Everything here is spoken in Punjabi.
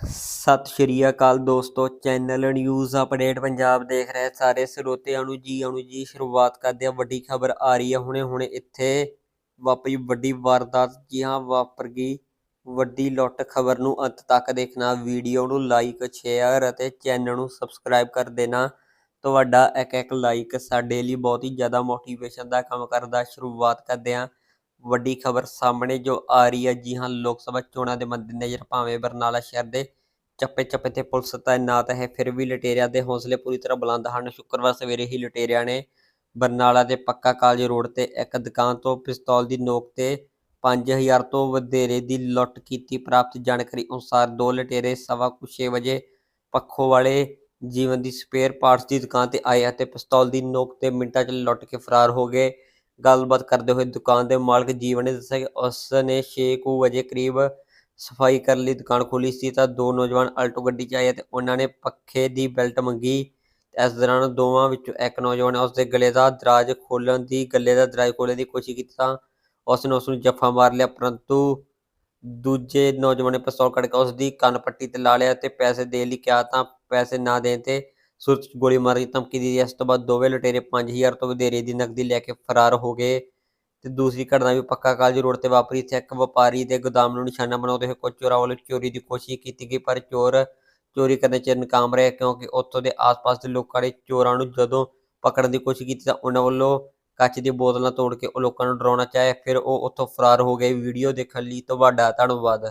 ਸਤਿ ਸ਼੍ਰੀ ਅਕਾਲ ਦੋਸਤੋ, ਚੈਨਲ ਨਿਊਜ਼ ਅਪਡੇਟ ਪੰਜਾਬ ਦੇਖ ਰਹੇ ਸਾਰੇ ਸਰੋਤਿਆਂ ਨੂੰ ਜੀ। ਆਣੂ ਜੀ, ਸ਼ੁਰੂਆਤ ਕਰਦੇ ਆ ਵੱਡੀ ਖਬਰ ਆ ਰਹੀ ਹੈ ਹੁਣੇ ਹੁਣੇ ਇੱਥੇ। ਵਾਪਰੀ ਵੱਡੀ ਵਾਰਦਾਤ ਜੀ ਹਾਂ, ਵਾਪਰ ਗਈ। ਵੱਡੀ ਲੁੱਟ ਖਬਰ ਨੂੰ ਅੰਤ ਤੱਕ ਦੇਖਣਾ। ਵੀਡੀਓ ਨੂੰ ਲਾਈਕ ਸ਼ੇਅਰ ਅਤੇ ਚੈਨਲ ਨੂੰ ਸਬਸਕ੍ਰਾਈਬ ਕਰ ਦੇਣਾ। ਤੁਹਾਡਾ ਇੱਕ ਇੱਕ ਲਾਈਕ ਸਾਡੇ ਲਈ ਬਹੁਤ ਹੀ ਜ਼ਿਆਦਾ ਮੋਟੀਵੇਸ਼ਨ ਦਾ ਕੰਮ ਕਰਦਾ। ਸ਼ੁਰੂਆਤ ਕਰਦੇ ਹਾਂ। ਵੱਡੀ ਖਬਰ ਸਾਹਮਣੇ ਜੋ ਆ ਰਹੀ ਹੈ ਜੀ ਹਾਂ, ਲੋਕ ਸਭਾ ਚੋਣਾਂ ਦੇ ਮੱਦੇਨਜ਼ਰ ਭਾਵੇਂ ਬਰਨਾਲਾ ਸ਼ਹਿਰ ਦੇ ਚੱਪੇ ਚੱਪੇ ਤੇ ਪੁਲਿਸ ਤਾਇਨਾਤ ਹੈ, ਫਿਰ ਵੀ ਲਟੇਰਿਆਂ ਦੇ ਹੌਸਲੇ ਪੂਰੀ ਤਰ੍ਹਾਂ ਬੁਲੰਦ ਹਨ। ਸ਼ੁੱਕਰਵਾਰ ਸਵੇਰੇ ਹੀ ਲਟੇਰਿਆਂ ਨੇ ਬਰਨਾਲਾ ਦੇ ਪੱਕਾ ਕਾਲਜ ਰੋਡ ਤੇ ਇੱਕ ਦੁਕਾਨ ਤੋਂ ਪਿਸਤੌਲ ਦੀ ਨੋਕ ਤੇ 5000 ਤੋਂ ਵਧੇਰੇ ਦੀ ਲੁੱਟ ਕੀਤੀ। ਪ੍ਰਾਪਤ ਜਾਣਕਾਰੀ ਅਨੁਸਾਰ ਦੋ ਲਟੇਰੇ ਸਵਾ ਕੁ ਛੇ ਵਜੇ ਪੱਖੋ ਵਾਲੇ ਜੀਵਨ ਦੀ ਸਪੇਅਰ ਪਾਰਟਸ ਦੀ ਦੁਕਾਨ ਤੇ ਆਏ ਅਤੇ ਪਿਸਤੌਲ ਦੀ ਨੋਕ ਤੇ ਮਿੰਟਾਂ 'ਚ ਲੁੱਟ ਕੇ ਫਰਾਰ ਹੋ ਗਏ। ਗੱਲਬਾਤ ਕਰਦੇ ਹੋਏ ਦੁਕਾਨ ਦੇ ਮਾਲਕ ਜੀਵਨ ਨੇ ਦੱਸਿਆ ਕਿ ਉਸ ਨੇ 6 ਵਜੇ ਕਰੀਬ ਸਫ਼ਾਈ ਕਰਨ ਲਈ, ਦੁਕਾਨ ਖੋਲੀ ਸੀ ਤਾਂ ਦੋ ਨੌਜਵਾਨ ਆਲਟੋ ਗੱਡੀ 'ਚ ਆਏ ਤੇ ਉਹਨਾਂ ਨੇ ਪੱਖੇ ਦੀ ਬੈਲਟ ਮੰਗੀ। ਇਸ ਦੌਰਾਨ ਦੋਵਾਂ ਵਿੱਚੋਂ ਇੱਕ ਨੌਜਵਾਨ ਨੇ ਉਸਦੇ ਗਲੇ ਦਾ ਦਰਾਜ ਖੋਲਣ ਦੀ, ਗਲੇ ਦਾ ਦਰਾਜ ਖੋਲਣ ਦੀ ਕੋਸ਼ਿਸ਼ ਕੀਤੀ ਤਾਂ ਉਸ ਨੇ ਉਸ ਨੂੰ ਜੱਫਾ ਮਾਰ ਲਿਆ, ਪਰੰਤੂ ਦੂਜੇ ਨੌਜਵਾਨ ਨੇ ਪਿਸਤੌਲ ਕੱਢ ਕੇ ਉਸ ਦੀ ਕੰਨ ਪੱਟੀ ਤੇ ਲਾ ਲਿਆ ਤੇ ਪੈਸੇ ਦੇਣ ਲਈ ਕਿਹਾ ਤਾਂ ਪੈਸੇ ਨਾ ਦੇਣ ਤੇ ਸੁਰਤ 'ਚ ਗੋਲੀ ਮਾਰਨ ਦੀ ਧਮਕੀ ਦੇ ਦਿੱਤੀ। ਇਸ ਤੋਂ ਬਾਅਦ ਦੋਵੇਂ ਲੁਟੇਰੇ 5000 ਤੋਂ ਵਧੇਰੇ ਦੀ ਨਕਦੀ ਲੈ ਕੇ ਫਰਾਰ ਹੋ ਗਏ ਤੇ ਦੂਸਰੀ ਘਟਨਾ ਵੀ ਪੱਕਾ ਕਾਲਜ ਰੋਡ ਤੇ ਵਾਪਰੀ। ਇੱਥੇ ਇੱਕ ਵਪਾਰੀ ਦੇ ਗੋਦਾਮ ਨੂੰ ਨਿਸ਼ਾਨਾ ਬਣਾਉਂਦੇ ਹੋਏ ਕੁਝ ਚੋਰਾਂ ਵੱਲੋਂ ਚੋਰੀ ਦੀ ਕੋਸ਼ਿਸ਼ ਕੀਤੀ ਗਈ, ਪਰ ਚੋਰ ਚੋਰੀ ਕਰਨ 'ਚ ਨਾਕਾਮ ਰਹੇ ਕਿਉਂਕਿ ਉੱਥੋਂ ਦੇ ਆਸ-ਪਾਸ ਦੇ ਲੋਕਾਂ ਨੇ ਚੋਰਾਂ ਨੂੰ ਜਦੋਂ ਪਕੜਨ ਦੀ ਕੋਸ਼ਿਸ਼ ਕੀਤੀ ਤਾਂ ਉਹਨਾਂ ਵੱਲੋਂ ਕੱਚ ਦੀ ਬੋਤਲਾਂ ਤੋੜ ਕੇ ਉਹ ਲੋਕਾਂ ਨੂੰ ਡਰਾਉਣਾ ਚਾਹਿਆ। ਫਿਰ ਉਹ ਉੱਥੋਂ ਫਰਾਰ ਹੋ ਗਏ। ਵੀਡੀਓ ਦੇਖਣ ਲਈ ਤੁਹਾਡਾ ਧੰਨਵਾਦ।